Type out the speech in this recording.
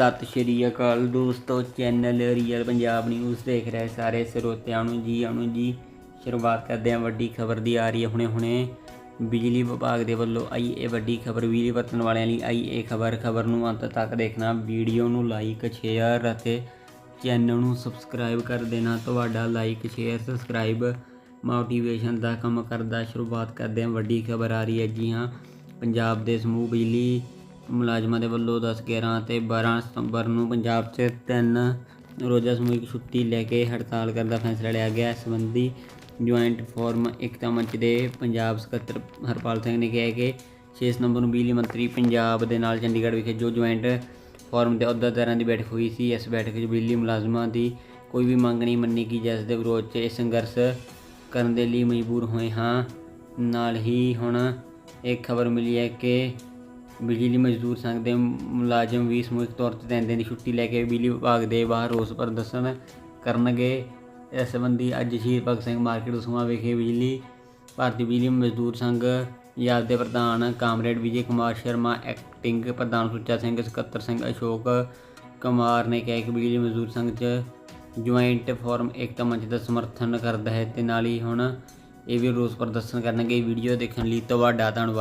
ਸਤਿ ਸ਼੍ਰੀ ਅਕਾਲ ਦੋਸਤੋ channel real Punjab news ਦੇਖ ਰਹੇ ਸਾਰੇ ਸਰੋਤਿਆਂ ਨੂੰ ਜੀ ਆਣੂ ਜੀ। ਸ਼ੁਰੂਆਤ ਕਰਦੇ ਹਾਂ ਵੱਡੀ ਖਬਰ ਦੀ ਆ ਰਹੀ ਹੈ ਹੁਣੇ ਹੁਣੇ। ਬਿਜਲੀ ਵਿਭਾਗ ਦੇ ਵੱਲੋਂ ਆਈ ਇਹ ਵੱਡੀ ਖਬਰ ਬਿਜਲੀ ਵਰਤਣ ਵਾਲਿਆਂ ਲਈ ਆਈ ਇਹ ਖਬਰ। ਖਬਰ ਨੂੰ ਅੰਤ ਤੱਕ ਦੇਖਣਾ, ਵੀਡੀਓ ਨੂੰ ਲਾਈਕ ਸ਼ੇਅਰ ਅਤੇ ਚੈਨਲ ਨੂੰ ਸਬਸਕ੍ਰਾਈਬ ਕਰ ਦੇਣਾ। ਤੁਹਾਡਾ ਲਾਈਕ ਸ਼ੇਅਰ ਸਬਸਕ੍ਰਾਈਬ ਮੋਟੀਵੇਸ਼ਨ ਦਾ ਕੰਮ ਕਰਦਾ। ਸ਼ੁਰੂਆਤ ਕਰਦੇ ਹਾਂ ਵੱਡੀ ਖਬਰ ਆ ਰਹੀ ਹੈ ਜੀ ਹਾਂ। ਪੰਜਾਬ ਦੇ ਸਮੂਹ ਬਿਜਲੀ ਮੁਲਾਜ਼ਮਾਂ ਦੇ ਵੱਲੋਂ 10 11 ਅਤੇ 12 ਸਤੰਬਰ ਨੂੰ ਪੰਜਾਬ 'ਚ ਤਿੰਨ ਰੋਜ਼ਾ ਸਮੂਹਿਕ ਛੁੱਟੀ ਲੈ ਕੇ ਹੜਤਾਲ ਕਰਨ ਦਾ ਫੈਸਲਾ ਲਿਆ ਗਿਆ। ਇਸ ਸੰਬੰਧੀ ਜੁਆਇੰਟ ਫੋਰਮ ਏਕਤਾ ਮੰਚ ਦੇ ਪੰਜਾਬ ਸਕੱਤਰ ਹਰਪਾਲ ਸਿੰਘ ਨੇ ਕਿਹਾ ਕਿ 6 ਸਤੰਬਰ ਨੂੰ ਬਿਜਲੀ ਮੰਤਰੀ ਪੰਜਾਬ ਦੇ ਨਾਲ ਚੰਡੀਗੜ੍ਹ ਵਿਖੇ ਜੋ ਜੁਆਇੰਟ ਫੋਰਮ ਦੇ ਅਹੁਦੇਦਾਰਾਂ ਦੀ ਬੈਠਕ ਹੋਈ ਸੀ, ਇਸ ਬੈਠਕ 'ਚ ਬਿਜਲੀ ਮੁਲਾਜ਼ਮਾਂ ਦੀ ਕੋਈ ਵੀ ਮੰਗ ਨਹੀਂ ਮੰਨੀ ਗਈ, ਜਿਸ ਦੇ ਵਿਰੋਧ 'ਚ ਇਹ ਸੰਘਰਸ਼ ਕਰਨ ਦੇ ਲਈ ਮਜਬੂਰ ਹੋਏ ਹਾਂ। ਨਾਲ ਹੀ ਹੁਣ ਇਹ ਖਬਰ ਮਿਲੀ ਹੈ ਕਿ ਬਿਜਲੀ ਮਜ਼ਦੂਰ ਸੰਘ ਦੇ ਮੁਲਾਜ਼ਮ ਵੀ ਸਮੂਹਿਕ ਤੌਰ ਤੇ ਤਿੰਨ ਦਿਨ ਦੀ ਛੁੱਟੀ ਲੈ ਕੇ ਬਿਜਲੀ ਵਿਭਾਗ ਦੇ ਬਾਹਰ ਰੋਸ ਪ੍ਰਦਰਸ਼ਨ ਕਰਨਗੇ। ਇਸ ਸੰਬੰਧੀ ਅੱਜ ਸ਼ਹੀਦ ਭਗਤ ਸਿੰਘ ਮਾਰਕੀਟ ਦਸੂਹਾ ਵਿਖੇ ਬਿਜਲੀ, ਭਾਰਤੀ ਬਿਜਲੀ ਮਜ਼ਦੂਰ ਸੰਘ ਪੰਜਾਬ ਦੇ ਪ੍ਰਧਾਨ ਕਾਮਰੇਡ ਵਿਜੇ ਕੁਮਾਰ ਸ਼ਰਮਾ ਐਕਟਿੰਗ ਪ੍ਰਧਾਨ ਸੁੱਚਾ ਸਿੰਘ, ਸਕੱਤਰ ਸਿੰਘ ਅਸ਼ੋਕ ਕੁਮਾਰ ਨੇ ਕਿਹਾ ਕਿ ਬਿਜਲੀ ਮਜ਼ਦੂਰ ਸੰਘ 'ਚ ਜੁਆਇੰਟ ਫੋਰਮ ਏਕਤਾ ਮੰਚ ਦਾ ਸਮਰਥਨ ਕਰਦਾ ਹੈ ਤੇ ਨਾਲ ਹੀ ਹੁਣ ਇਹ ਵੀ ਰੋਸ ਪ੍ਰਦਰਸ਼ਨ ਕਰਨਗੇ। ਵੀਡੀਓ ਦੇਖਣ ਲਈ ਤੁਹਾਡਾ ਧੰਨਵਾਦ।